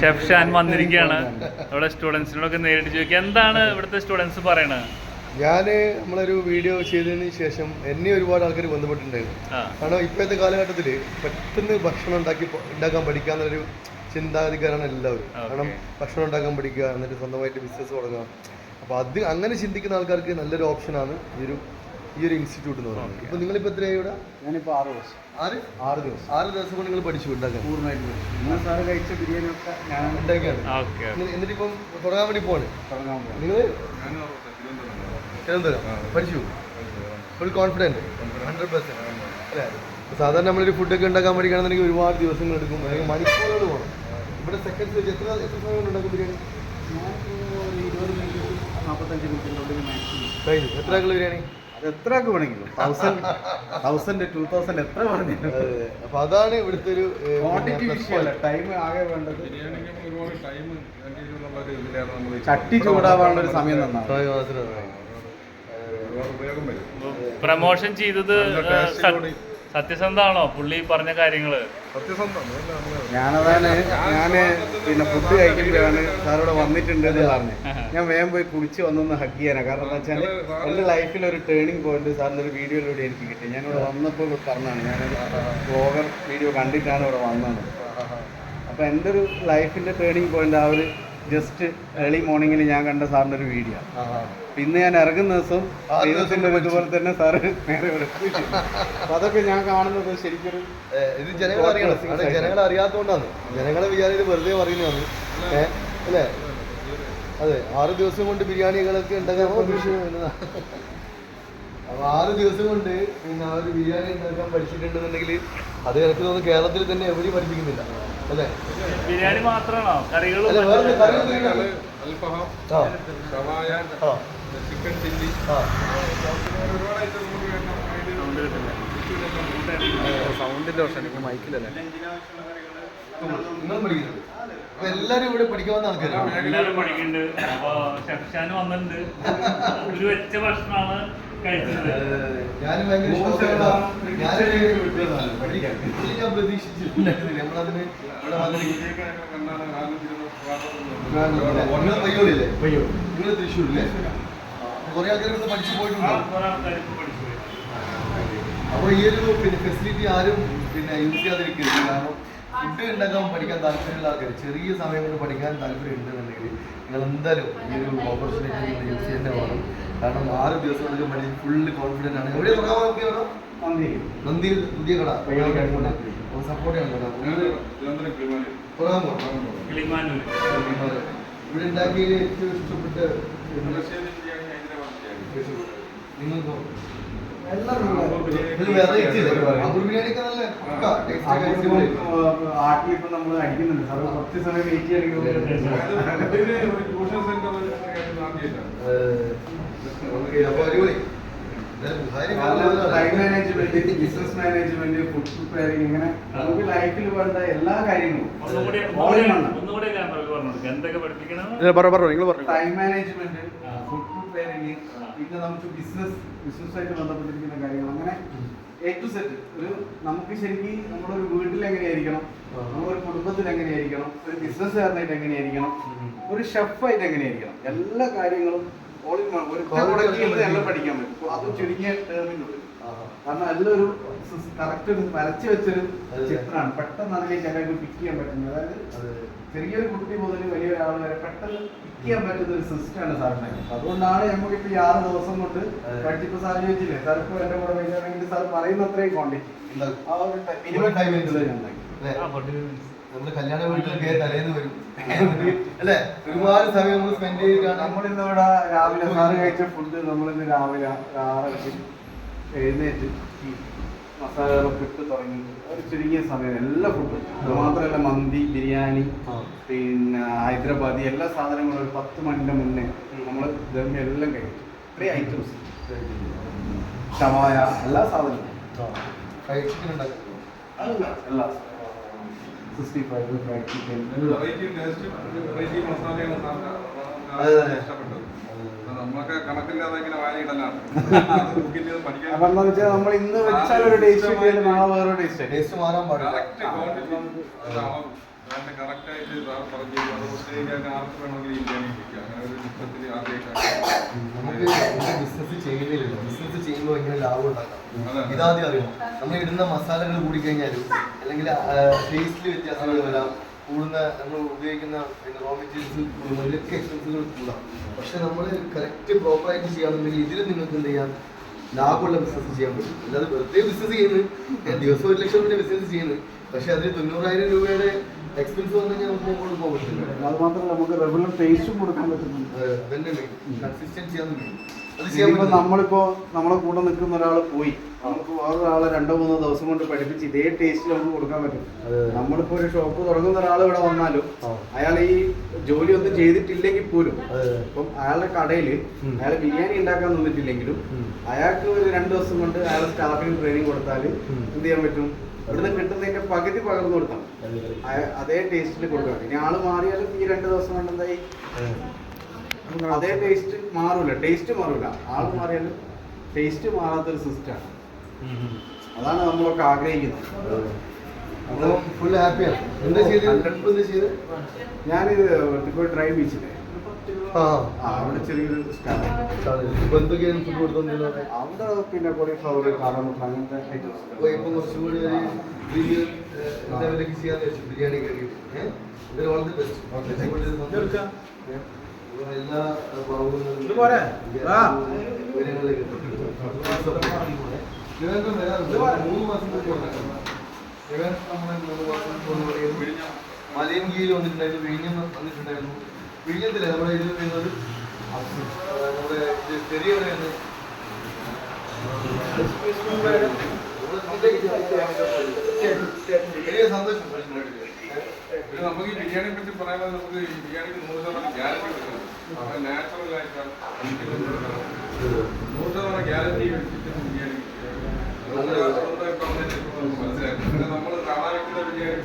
Chef Shaan വന്നിരിക്കുകയാണ്. അവിടെ സ്റ്റുഡൻസിനോടൊക്കെ നേരിട്ട് ചോദിക്കുക. എന്താണ് ഇവിടുത്തെ സ്റ്റുഡൻസ് പറയണത്? ഞാൻ നമ്മളൊരു വീഡിയോ ചെയ്തതിന് ശേഷം എന്നെ ഒരുപാട് ആൾക്കാർ ബന്ധപ്പെട്ടിട്ടുണ്ടായിരുന്നു. കാരണം ഇപ്പോഴത്തെ കാലഘട്ടത്തിൽ പെട്ടെന്ന് ഭക്ഷണം ഉണ്ടാക്കി ഉണ്ടാക്കാൻ പഠിക്കാന്നൊരു ചിന്താഗതിക്കാരാണ് എല്ലാവരും. കാരണം ഭക്ഷണം ഉണ്ടാക്കാൻ പഠിക്കുക എന്നിട്ട് സ്വന്തമായിട്ട് ബിസിനസ് തുടങ്ങുക. അപ്പോൾ അത് അങ്ങനെ ചിന്തിക്കുന്ന ആൾക്കാർക്ക് നല്ലൊരു ഓപ്ഷനാണ് ഈ ഒരു ഈ ഒരു ഇൻസ്റ്റിറ്റ്യൂട്ട് എന്ന് പറയുന്നത്. ഇപ്പോൾ നിങ്ങളിപ്പോൾ എത്രയായി ഇവിടെ? ഞാനിപ്പോൾ ആറ് ദിവസം. ആറ്? ആറ് ദിവസം. ആറ് ദിവസം കൊണ്ട് നിങ്ങൾ പഠിച്ചു ഉണ്ടാക്കാൻ? പൂർണമായിട്ട് പഠിച്ചു. നിങ്ങൾ സാറ് കഴിച്ച ബിരിയാണി ഒക്കെ ഞാൻ ഉണ്ടാക്കിയാണ്. ഓക്കെ എന്നിട്ട് ഇപ്പം തുടങ്ങാൻ വേണ്ടി പോവാണ്? തുടങ്ങാൻ പോകും നിങ്ങൾ തിരുവനന്തപുരം. പഠിച്ചു? ഫുൾ കോൺഫിഡന്റ് ഹൺഡ്രഡ് പെർസെന്റ് അല്ലേ? ഇപ്പൊ സാധാരണ നമ്മളൊരു ഫുഡൊക്കെ ഉണ്ടാക്കാൻ പഠിക്കുകയാണെന്നുണ്ടെങ്കിൽ ഒരുപാട് ദിവസങ്ങൾ എടുക്കും. അല്ലെങ്കിൽ മണിക്കൂറുകൾ പോകണം ഇവിടെ സെക്കൻഡ് വെച്ച് എത്ര എത്ര സമയം കൊണ്ട് ഉണ്ടാക്കും ബിരിയാണി? ഇരുപത് മിനിറ്റ് നാൽപ്പത്തഞ്ച് മിനിറ്റ് മാക്സിമം കഴിഞ്ഞു. എത്ര ആക്കുള്ള ബിരിയാണി? അത് എത്ര ഒക്കെ വേണമെങ്കിലും. തൗസൻഡ് തൗസൻഡ് ടു തൗസൻഡ് എത്ര വേണമെങ്കിലും. അപ്പോൾ അതാണ് ഇവിടുത്തെ ഒരു ക്വാണ്ടിറ്റി വിഷയമല്ല ടൈം ആകെ വേണ്ടത്. ചട്ടി ചൂടാവാനുള്ള ഒരു സമയം വരും. പ്രൊമോഷൻ ചെയ്തത് സത്യസന്ധമാണോ? പുള്ളി പറഞ്ഞ കാര്യങ്ങൾ. ഞാനതാണ് ഞാൻ പിന്നെ ഫുഡ് കഴിക്കുമ്പോഴാണ് സാറോട് വന്നിട്ടുണ്ട് എന്ന് പറഞ്ഞു. ഞാൻ വേഗം പോയി കുളിച്ച് വന്നൊന്ന് ഹഗ് ചെയ്യാനാണ് കാരണം എന്താ വെച്ചാൽ എന്റെ ലൈഫിൽ ഒരു ടേണിംഗ് പോയിന്റ് സാറിന്റെ ഒരു വീഡിയോയിലൂടെ എനിക്ക് കിട്ടി. ഞാനിവിടെ വന്നപ്പോൾ പറഞ്ഞാണ് ഞാൻ ബ്ലോഗർ വീഡിയോ കണ്ടിട്ടാണ് ഇവിടെ വന്നത്. അപ്പോൾ എന്റെ ഒരു ലൈഫിന്റെ ടേണിംഗ് പോയിന്റ് ആ ഒരു ജസ്റ്റ് ഏർലി മോർണിംഗിൽ ഞാൻ കണ്ട സാറിന്റെ ഒരു വീഡിയോ ഇന്ന് ഞാൻ ഇറങ്ങുന്ന ദിവസം ദൈവത്തിന്റെ ഇതുപോലെ തന്നെ സാറ് നേരെ എത്തിയിട്ടുണ്ട്. അതൊക്കെ ഞാൻ കാണുന്നത് ശരിക്കൊരു ഇത് ജനങ്ങൾ അറിയണം. ജനങ്ങൾ അറിയാത്തതുകൊണ്ടാണ് ജനങ്ങളെ വിചാരിച്ച് വെറുതെ പറയുന്നതാണ് അല്ലേ? അതെ ആറ് ദിവസം കൊണ്ട് ബിരിയാണികളൊക്കെ ഉണ്ടാക്കാൻ അപ്പൊ ആറ് ദിവസം കൊണ്ട് പിന്നെ ആ ഒരു ബിരിയാണി ഉണ്ടാക്കാൻ പഠിച്ചിട്ടുണ്ടെന്നുണ്ടെങ്കിൽ അത് എനിക്ക് തോന്നുന്നു കേരളത്തിൽ തന്നെ എവിടെയും പഠിപ്പിക്കുന്നില്ല. അല്ലേ? ബിരിയാണി മാത്രമാണോ? കറികളും അല്ല വേറെ അൽഫഹാം ഷവായ ചിക്കൻ ചില്ലി. പ്രശ്നം മൈക്കിലല്ലേ? പഠിക്കുന്നുണ്ട്. അപ്പൊ എല്ലാരും ഇവിടെ പഠിക്കാവുന്ന ആൾക്കാരാണ്. എല്ലാവരും പഠിക്കുന്നുണ്ട്. അപ്പൊ ഷെഫ്ഷാൻ വന്നിട്ടുണ്ട്. ഒരു വെച്ച ഭക്ഷണമാണ്. ഭയങ്കര ഞാൻ പ്രതീക്ഷിച്ചിട്ടുണ്ടായിരുന്നില്ല. നമ്മളതിന് ഇവിടെ വന്നിട്ട് നിങ്ങൾ തൃശ്ശൂരില്ലേ? കുറെ പഠിച്ചു പോയിട്ടുണ്ടോ. അപ്പോൾ ഈ ഒരു പിന്നെ ഫെസിലിറ്റി ആരും പിന്നെ യൂസ് ചെയ്യാതിരിക്കരുത്. കാരണം ഫുഡ് ഉണ്ടാക്കാൻ പഠിക്കാൻ താല്പര്യമുള്ള ആൾക്കാർ ചെറിയ സമയം കൊണ്ട് പഠിക്കാൻ താല്പര്യം ഉണ്ടെന്നുണ്ടെങ്കിൽ നിങ്ങൾ എന്തായാലും ഈ ഒരു ഓപ്പർച്യൂണിറ്റി നിങ്ങൾ യൂസ് ചെയ്യുന്ന വേണം. കാരണം ആറ് ദിവസം കൊണ്ട് പഠിച്ച് ഫുള്ള് കോൺഫിഡന്റ് ആണ്. എവിടെ തുടങ്ങാൻ നന്ദിയിൽ. പുതിയ കട. സപ്പോർട്ട് ചെയ്യണം കേട്ടോ. തുടങ്ങാൻ പോകണം ഇവിടെ ഉണ്ടാക്കിയതിൽ ഏറ്റവും ഇഷ്ടപ്പെട്ട നിങ്ങൾക്കോ? ആട്ടിൽ ഇപ്പൊ നമ്മൾ അടിക്കുന്നുണ്ട് കുറച്ച് സമയം വെയിറ്റ് എന്തായാലും management business management food preparing ഇങ്ങനെ നമുക്ക് ലൈഫിൽ വേണ്ട എല്ലാ കാര്യങ്ങളും ടൈം മാനേജ്മെന്റ് ഫുഡ് പ്രിപ്പയറിംഗ് പിന്നെ നമുക്ക് ബിസിനസ് ബിസിനസ്സായിട്ട് ബന്ധപ്പെട്ടിരിക്കുന്ന കാര്യങ്ങൾ. അങ്ങനെ എ ടു സെറ്റ് ഒരു നമുക്ക് ശരിക്കും നമ്മുടെ ഒരു വീട്ടിൽ എങ്ങനെയായിരിക്കണം. നമ്മളൊരു കുടുംബത്തിൽ എങ്ങനെയായിരിക്കണം? ഒരു ബിസിനസ്സുകാരനായിട്ട് എങ്ങനെയായിരിക്കണം? ഒരു ഷെഫായിട്ട് എങ്ങനെയായിരിക്കണം? എല്ലാ കാര്യങ്ങളും ഓൾ ഇൻ one. ഒരു എല്ലാം പഠിക്കാൻ പറ്റും. അത് ചുരുങ്ങിയ ടേമിനുള്ളിൽ കാരണം എല്ലാം ഒരു കറക്റ്റ് ഒരു വരച്ചു വെച്ചൊരു. ചിത്രമാണ് പെട്ടെന്ന് അതിലേക്ക് എല്ലാവർക്കും പിക്ക് ചെയ്യാൻ പറ്റുന്നത്. അതായത് ചെറിയൊരു കുട്ടി മുതൽ വലിയ ഒരാൾ വരെ പെട്ടെന്ന് പിക്ക് ചെയ്യാൻ പറ്റുന്ന ഒരു സിസ്റ്റമാണ് സാറിന്. അതുകൊണ്ടാണ് നമുക്ക് ഈ ആറ് ദിവസം കൊണ്ട് അതെ. പഠിച്ചപ്പോ സാർ ചോദിച്ചില്ലേ? സാർ ഇപ്പൊ എന്റെ കൂടെ വരികയാണെങ്കിൽ സാർ പറയുന്ന അത്രയും ക്വാണ്ടിറ്റി ആ ഒരു മിനിമം നമ്മൾ കല്യാണ വീട്ടിലൊക്കെ തലേന്ന് വരും. അല്ലെ? ഒരുപാട് സമയം നമ്മൾ സ്പെൻഡ് ചെയ്തിട്ടാണ്. നമ്മളിന്ന് ഇവിടെ രാവിലെ സാറ് കഴിച്ച ഫുഡ് നമ്മളിന്ന് രാവിലെ ആറരയ്ക്ക് എഴുന്നേറ്റ് മസാലകളൊക്കെ ഇട്ട് തുടങ്ങി ഒരു ചുരുങ്ങിയ സമയം എല്ലാ ഫുഡും അത് മാത്രമല്ല മന്തി ബിരിയാണി പിന്നെ ഹൈദരാബാദി എല്ലാ സാധനങ്ങളും ഒരു പത്ത് മണിന്റെ മുന്നേ നമ്മൾ ദമ്മി എല്ലാം കഴിച്ചു ഇത്രയും ഐറ്റംസ്. ഷവായ എല്ലാ സാധനവും. ഫ്രൈഡ് ചിക്കൻ ഉണ്ടാക്കും എല്ലാ സിക്സ്റ്റി ഫൈവ് ഫ്രൈഡ് ചിക്കൻ അതെ. അപ്പൊ എന്താ വെച്ചാൽ നമ്മൾ ഇന്ന് വെച്ചാൽ ഒരു ടേസ്റ്റ് നാളെ വേറെ ടേസ്റ്റ് ടേസ്റ്റ് മാറാൻ പാടില്ല. ബിസിനസ് ബിസിനസ് ചെയ്യുമ്പോൾ എങ്ങനെ ലാഭം ഉണ്ടാക്കാം. ഇതാദ്യം അറിയണം. നമ്മൾ ഇടുന്ന മസാലകൾ കൂടി കഴിഞ്ഞാലും അല്ലെങ്കിൽ ടേസ്റ്റിൽ വ്യത്യാസങ്ങൾ വരാം. കൂടുന്ന നമ്മൾ ഉപയോഗിക്കുന്ന പിന്നെ റോ മെറ്റീരിയൽസ് ഇതിലൊക്കെ എക്സ്പെൻസുകൾ കൂടാം. പക്ഷെ നമ്മൾ കറക്റ്റ് പ്രോപ്പറായിട്ട് ചെയ്യാന്നുണ്ടെങ്കിൽ ഇതിൽ നിങ്ങൾക്ക് എന്ത് ചെയ്യാം? ലാഭമുള്ള ബിസിനസ് ചെയ്യാൻ പറ്റും. അല്ലാതെ വെറുതെ ബിസിനസ് ചെയ്യുന്നത് ദിവസം ഒരു ലക്ഷം രൂപ ബിസിനസ് ചെയ്യുന്നത് പക്ഷെ അതിന് തൊണ്ണൂറായിരം രൂപയുടെ എക്സ്പെൻസ് വന്നു കഴിഞ്ഞാൽ നമുക്ക് പറ്റില്ല. അത് മാത്രമല്ല നമുക്ക് റെഗുലർ ടേസ്റ്റും കൊടുക്കാൻ പറ്റുന്നുണ്ട്. അത് അതന്നെ കൺസിസ്റ്റൻസി നമ്മളെ കൂടെ നിൽക്കുന്ന ഒരാൾ പോയി. നമുക്ക് വേറൊരാളെ രണ്ടോ മൂന്നോ ദിവസം കൊണ്ട് പഠിപ്പിച്ച് ഇതേ ടേസ്റ്റിൽ നമുക്ക് കൊടുക്കാൻ പറ്റും. നമ്മളിപ്പോ ഒരു ഷോപ്പ് തുടങ്ങുന്ന ഒരാൾ ഇവിടെ വന്നാലും അയാൾ ഈ ജോലി ഒന്നും ചെയ്തിട്ടില്ലെങ്കിൽ പോലും. ഇപ്പം അയാളുടെ കടയിൽ അയാൾ ബിരിയാണി ഉണ്ടാക്കാൻ നിന്നിട്ടില്ലെങ്കിലും അയാൾക്ക് ഒരു രണ്ട് ദിവസം കൊണ്ട് അയാളെ സ്റ്റാഫിന് ട്രെയിനിങ് കൊടുത്താൽ എന്ത് ചെയ്യാൻ പറ്റും? ഇവിടുന്ന് കിട്ടുന്നതിന്റെ പകുതി പകർന്നു കൊടുക്കണം. അതേ ടേസ്റ്റിൽ കൊടുക്കണം. ഇനി ആൾ മാറിയാലും ഈ രണ്ട് ദിവസം കൊണ്ട് എന്തായി? അതേ ടേസ്റ്റ് മാറൂല. ടേസ്റ്റ് മാറൂല. ആൾ മാറിയാലും ടേസ്റ്റ് മാറാത്തൊരു സിസ്റ്റമാണ് അതാണ് നമ്മളൊക്കെ ആഗ്രഹിക്കുന്നത്. ഫുൾ ഹാപ്പിയാണ് എന്താ ഞാനിത് ഇപ്പോൾ ഡ്രൈവ് ബീച്ചിലെ അവിടെ ചെറിയൊരു ഫുഡ് പിന്നെ കുറേ ഫ്ലവർ കാറാമുട്ട അങ്ങനത്തെ ഐറ്റംസ് ഇപ്പൊ കുറച്ചും കൂടി ഒരു ലെവലിലേക്ക് ചെയ്യാന്ന് വെച്ചു ബിരിയാണി കറി. വളരെ ബെസ്റ്റ് എല്ലാ മൂന്ന് മാസം മലയൻകീയിൽ വന്നിട്ടുണ്ടായിരുന്നു വിഴിഞ്ഞം വന്നിട്ടുണ്ടായിരുന്നു. വിഴിഞ്ഞത്തില്ലേ നമ്മുടെ ഇതിൽ ആ, നമ്മുടെ ഇത് ചെറിയ എവിടെയാണ് വലിയ സന്തോഷം നമുക്ക് ഈ ബിരിയാണിയെ പറ്റി പറയാനുള്ളത് നമുക്ക് ഈ ബിരിയാണിക്ക് നൂറ് ശതമാനം ഗ്യാരണ്ടി കൊടുക്കണം. നാച്ചുറൽ ആയിട്ടാണ് നൂറ് ശതമാനം. ഗ്യാരണ്ടി വെച്ചിട്ട് ബിരിയാണി നമ്മുടെ സ്വന്തം ഇപ്പം വന്നതിന് ശേഷം നമുക്ക് മനസ്സിലാക്കും പിന്നെ നമ്മൾ കാണാൻ വെക്കുന്ന ബിരിയാണി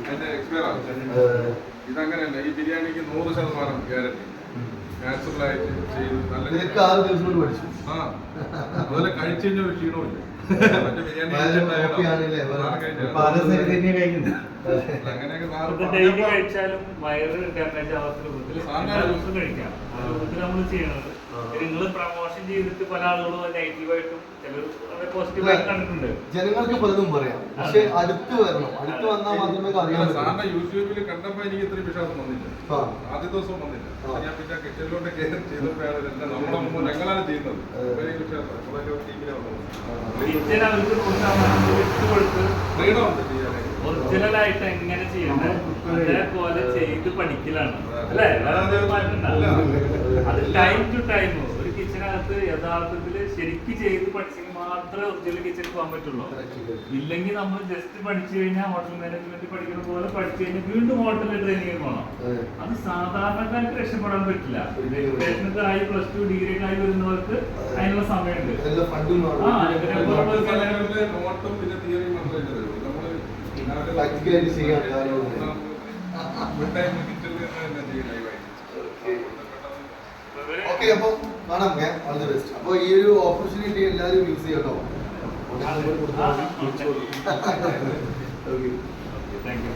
അതിന്റെ എക്സ്പയർ ആവും ഇതങ്ങനെയല്ല. ഈ ബിരിയാണിക്ക് നൂറ് ശതമാനം ഗ്യാരണ്ടി. നാച്ചുറൽ ആയിട്ട് ചെയ്ത് നല്ല ഇതൊക്കെ ആറ് ദിവസം കൊണ്ട് പഠിച്ചു. ആ. അതുപോലെ കഴിച്ചു കഴിഞ്ഞ ഒരു ക്ഷീണമില്ല മറ്റേ ബിരിയാണി അങ്ങനെയൊക്കെ സാറ് കഴിക്കാം. പ്രൊമോഷൻ ചെയ്തിട്ട് പല ആളുകളും നെഗറ്റീവായിട്ടും ജനങ്ങൾക്ക് പലതും പറയാം. പക്ഷെ അടുത്ത് വരണം. അടുത്ത് വന്നാൽ മാത്രമേ അറിയാൻ സാറിന്റെ യൂട്യൂബിൽ കണ്ടപ്പോ എനിക്ക് ഇത്ര വിശ്വാസം വന്നില്ല ആ. ആദ്യ ദിവസം വന്നില്ല. ഞാൻ പിന്നെ കിച്ചണിലോട്ട് കയറി ചെയ്തപ്പോഴാണ് നമ്മളെ ഞങ്ങളാണ് ചെയ്യുന്നത്. ഫ്രീഡം ഉണ്ട് ചെയ്യാനായിട്ട്. ഒറിജിനൽ എങ്ങനെ ചെയ്യണം അതേപോലെ ചെയ്ത് പഠിക്കലാണ്. അല്ലേ? അത്. ടൈം ടു ടൈം കിച്ചനകത്ത് യഥാർത്ഥത്തിൽ ശരിക്ക് ചെയ്ത് പഠിച്ചെങ്കിൽ മാത്രമേ ഒറിജിനൽ കിച്ചണിൽ പോകാൻ പറ്റുള്ളൂ. ഇല്ലെങ്കിൽ നമ്മൾ ജസ്റ്റ് പഠിച്ചു കഴിഞ്ഞാൽ ഹോട്ടൽ മാനേജ്മെന്റ് പഠിക്കുന്ന പോലെ പഠിച്ചു കഴിഞ്ഞാൽ വീണ്ടും ഹോട്ടൽ ട്രെയിനിങ് പോകണം. അത്. സാധാരണക്കാർക്ക് രക്ഷപ്പെടാൻ പറ്റില്ല. എഡ്യൂക്കേഷനൊക്കെ ആയി പ്ലസ് ടു ഡിഗ്രി ഒക്കെ ആയി വരുന്നവർക്ക് അതിനുള്ള സമയമുണ്ട്. ആ, സ്ഥലങ്ങളിലെ നോട്ടും പിന്നെ തിയറി മാത്രമേ തരുള്ളൂ നമ്മൾ രാവിലെ Practical ആയിട്ട് ചെയ്യാൻ കാര്യമില്ല. ഫുൾ ടൈം കിച്ചണിൽ തന്നെ ചെയ്യും ലൈവായിട്ട് ഓക്കെ അപ്പൊ കാണാം. ഓൾ ദി ബെസ്റ്റ് അപ്പൊ ഈ ഒരു ഓപ്പർച്യൂണിറ്റി എല്ലാവരും യൂസ് ചെയ്യട്ടോ. Okay thank you